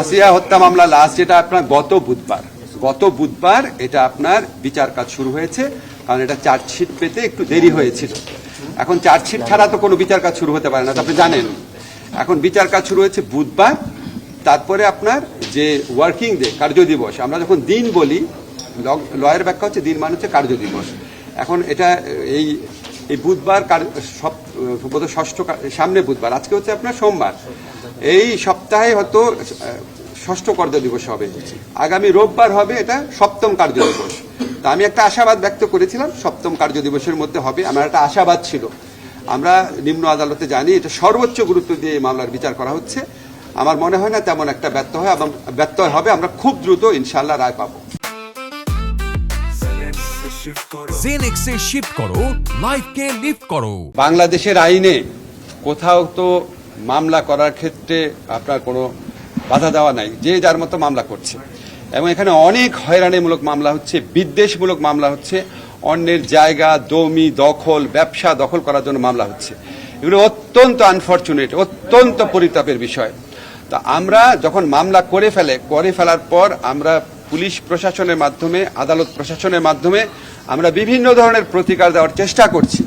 আসিয়া হত্যা মামলা লাস্ট যেটা আপনার গত বুধবার। গত বুধবার এটা আপনার বিচার কাজ শুরু হয়েছে, কারণ এটা চার্জশিট পেতে একটু দেরি হয়েছিল। এখন চার্জশিট ছাড়া তো কোনো বিচার কাজ শুরু হতে পারে না আপনি জানেন। এখন বিচার কাজ শুরু হয়েছে বুধবার, তারপরে আপনার যে ওয়ার্কিং ডে, কার্য দিবস, আমরা যখন দিন বলি লয়ের ব্যাখ্যা হচ্ছে দিন মানে হচ্ছে কার্য দিবস। এখন এটা এই এই বুধবার কার- সপ ষষ্ঠ সামনে বুধবার, আজকে হচ্ছে আপনার সোমবার। এই সপ্তাহে হয়তো ষষ্ঠ কার্য দিবস হবে। আগামী রোববার হবে এটা সপ্তম কার্য দিবস তা আমি একটা আশাবাদ ব্যক্ত করেছিলাম, সপ্তম কার্য দিবসের মধ্যে হবে। আমার একটা আশাবাদ ছিল। আমরা নিম্ন আদালতে জানি, এটা সর্বোচ্চ গুরুত্ব দিয়ে এই মামলার বিচার করা হচ্ছে। আমার মনে হয় না তেমন একটা ব্যর্থ হয় এবং ব্যর্থ হবে, আমরা খুব দ্রুত ইনশাল্লাহ রায় পাবো। জেনেক্সে শিফট করো লাইফকে লিফট করো বাংলাদেশের আইনে কোথাও তো মামলা করার ক্ষেত্রে আপনার কোনো বাধা দেওয়া নাই যে যার মতো মামলা করছে। এবং এখানে অনেক হয়রানিমূলক মামলা হচ্ছে বিদ্বেষমূলক মামলা হচ্ছে অন্যের জায়গা জমি দখল ব্যবসা দখল করার জন্য মামলা হচ্ছে। এগুলো অত্যন্ত আনফর্চুনেট অত্যন্ত পরিতাপের বিষয়। তা আমরা যখন মামলা করে ফেলে করে ফেলার পর আমরা পুলিশ প্রশাসনের মাধ্যমে, আদালত প্রশাসনের মাধ্যমে আমরা বিভিন্ন ধরনের প্রতিকার দেওয়ার চেষ্টা করছি।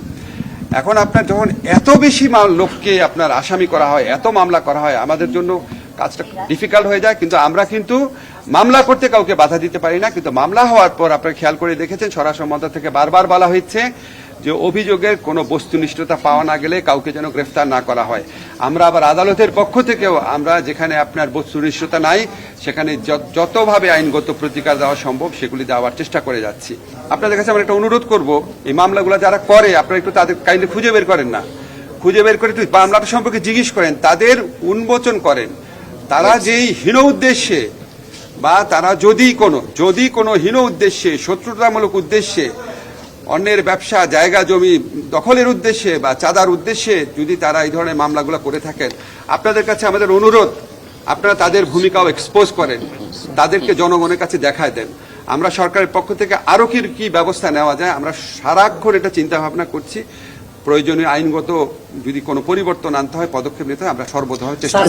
এখন আপনার যখন এত বেশি লোককে আপনার আসামি করা হয়, এত মামলা করা হয়, আমাদের জন্য কাজটা ডিফিকাল্ট হয়ে যায়, কিন্তু আমরা কিন্তু মামলা করতে কাউকে বাধা দিতে পারি না, কিন্তু মামলা হওয়ার পর আপনার খেয়াল করে দেখেছেন, স্বরাষ্ট্র মন্ত্রক থেকে বারবার বলা হচ্ছে যে অভিযোগের কোনো বস্তুনিষ্ঠতা পাওয়া না গেলে কাউকে যেন গ্রেফতার না করা হয়। আমরা আবার আদালতের পক্ষ থেকেও আমরা যেখানে আপনার বস্তুনিষ্ঠতা নাই, সেখানে যত- যতভাবে আইনগত প্রতিকার দেওয়া সম্ভব সেগুলি দেওয়ার চেষ্টা করে যাচ্ছি। আপনাদের কাছে আমরা একটা অনুরোধ করব, এই মামলাগুলো যারা করে, আপনারা একটু তাদের কাইন্ডলি খুঁজে বের করেন না। খুঁজে বের করে মামলাটা সম্পর্কে জিজ্ঞেস করেন, তাদের উন্মোচন করেন। তারা যেই হীন উদ্দেশ্যে বা তারা যদি কোনো যদি কোনো হীন উদ্দেশ্যে, শত্রুতামূলক উদ্দেশ্যে অন্যের ব্যবসা জায়গা জমি দখলের উদ্দেশ্যে বা চাঁদার উদ্দেশ্যে যদি তারা এই ধরনের মামলাগুলো করে থাকেন আপনাদের কাছে আমাদের অনুরোধ আপনারা তাদের ভূমিকাও এক্সপোজ করেন তাদেরকে জনগণের কাছে দেখায় দেন। আমরা সরকারের পক্ষ থেকে আরও কি কি ব্যবস্থা নেওয়া যায় আমরা সারাক্ষণ এটা চিন্তা ভাবনা করছি। প্রয়োজনীয় আইনগত যদি কোনো পরিবর্তন আনতে হয় পদক্ষেপ নিতে হয় আমরা সর্বদা চেষ্টা